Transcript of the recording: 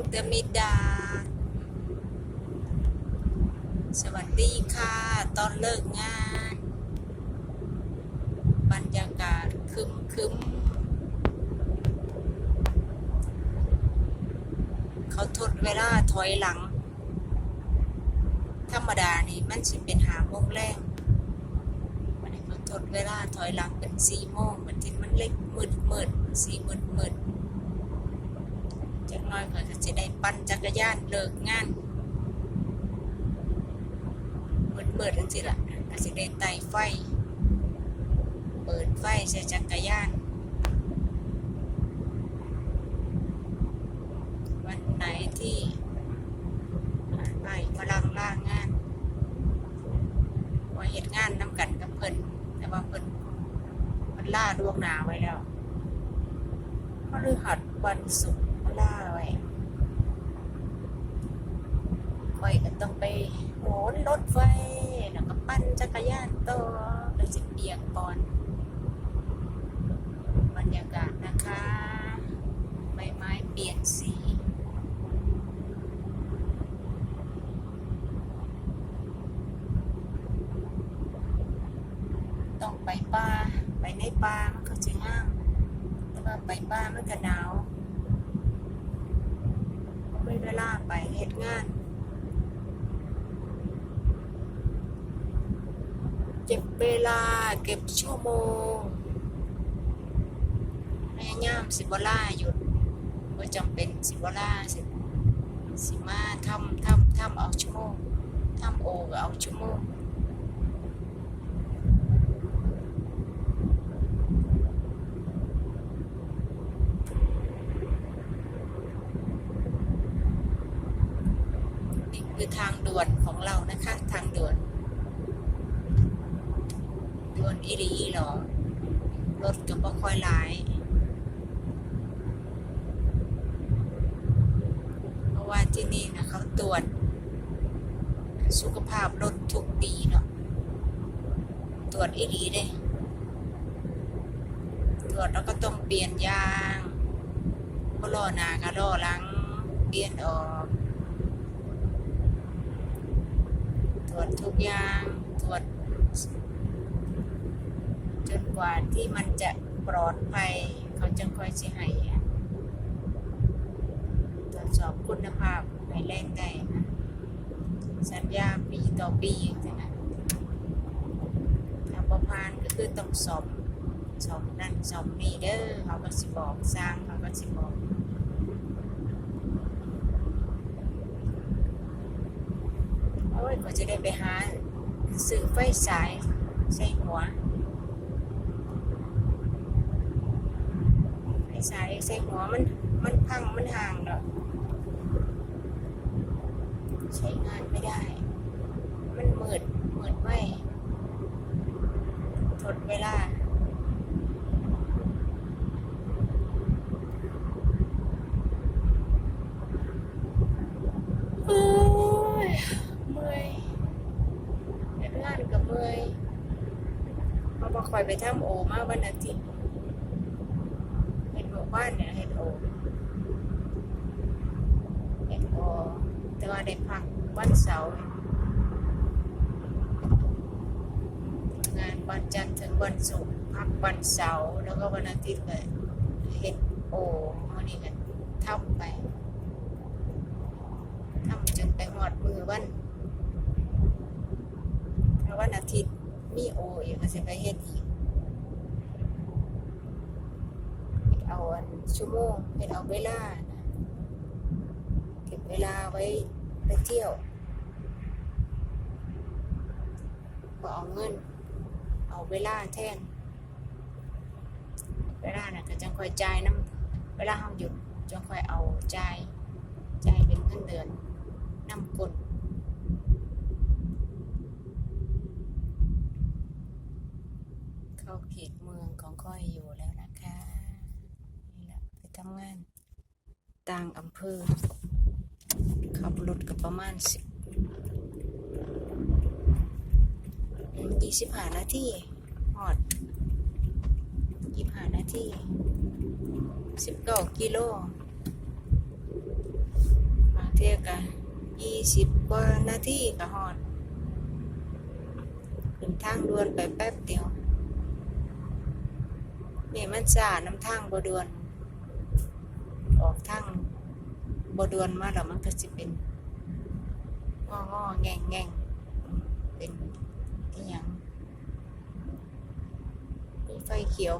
พุทธมิดา สวัสดีค่ะ ตอนเลิกงาน บรรยากาศคึมคึมๆเขาทดเวลาถอยหลัง ธรรมดานี่มันสิเป็นหาโมงแรงวันเขาทดเวลาถอยหลังเป็นสี่โมงเหมือนที่มันเล็กมืดมืดสี่มืดมืด จักน้อยเขาก็จะได้ปั่นจักรยานเลิกงานมืดมืดจังสิล่ะก็สิได้ไต่ไฟ เปิดไฟใช้จักรยาน วันไหนที่ไปฝรั่งล่างงานว่าเหตุงานน้ำกันกับเพิ่นแต่ว่าเพิ่นเพิ่นล่าล่วงหนาไว้แล้วพฤหัสวันศุกร์ เพิ่นล่าไว้ไว้ก็ต้องไปโหนรถไฟแล้วก็ปั่นจักรยานต่อแล้วสิเปียกก่อน บรรยากาศนะคะใบไม้เปลี่ยนสีต้องไปป่าไปในป่ามันก็จะง่ามแต่ว่าไปป่ามันก็หนาว เวลาไปเหตุงาน เก็บเวลาเก็บชั่วโมงพยายามสิบล่าหยุดว่าจำเป็นสิบล่าสิสิมาทำทำทำเอาชั่วโมงทำโอก็เอาชั่วโมงนี่ คือทางด่วนของเรานะคะ ทางด่วนด่วนอีรีหรอรถก็บ่ค่อยหลายเพราะว่าที่นี่นะเขาตรวจ สุขภาพรถทุกปีเนาะตรวจอีดีเลยตรวจแล้วก็ต้องเปลี่ยนยางก็รอหนาก็รอหลังเปลี่ยนออก ตร วจทุกอย่างตรวจจนกว่าที่มันจะปลอดภัย เขาจึงค่อยสิให้ตรวจสอบคุณภาพให้แรงได้นะสัญญาปีต่อปีอย่างนี้นะถ้าประพานก็คือต้องสอบสอบนั่นสอบนี่เด้อเขาก็สิบอกสร้างเขาก็สิบอกโอ้ ยก็จะได้ไปหาสื่อไฟสายใส่หัวไฟสายใส่หัวมันมันพังมันห่างเนาะใช้งานไม่ได้ มันมืดมืดไว้ทดเวลา โอ้ยเมื่อยเฮ็ดงานกับเมื่อยเพราะว่า คอยไปทำโอมาวันอาทิตย์เห็ดหมู่บ้านเนี่ยเห็ดโอเห็ดโอแต่ว่าได้พักวันเสาร์งานวันจันทร์ถึงวันศุกร์พักวันเสาร์แล้วก็วันอาทิตย์ก็เห็ดโอวันนี้ก็ทำไปทำจนไปหอดมือวันวันอาทิตย์ มีโออีกก็จะไปเฮ็ดอีกเฮ็ดเอาอันชั่วโมงเฮ็ดเอาเวลาเก็บเวลาไว้ไปเที่ยวก็เอาเงิน เอาเวลาแทน เวลาน่ะก็จังค่อยจ่ายน้ำเวลาเฮาหยุดจังค่อยเอาจ่ายจ่ายเป็นเงินเดือนน้ำกด เข้าเขตเมืองของค่อยอยู่แล้วนะคะนี่แหละไปทำงานต่างอำเภอขับรถกับประมาณสิบยี่สิบห้านาทีหอดยี่สิบห้านาทีสิบเก้ากิโลมาเทียกะยี่สิบกว่านาทีก็ฮอดขึ้นทางด่วนไปแป๊บเดียว นี่มันจ่าน้ำทางบดวน ออกทางบดวนมาแล้วมันก็จะเป็นงองอแงงแงงเป็นอย่างมีไฟเขียว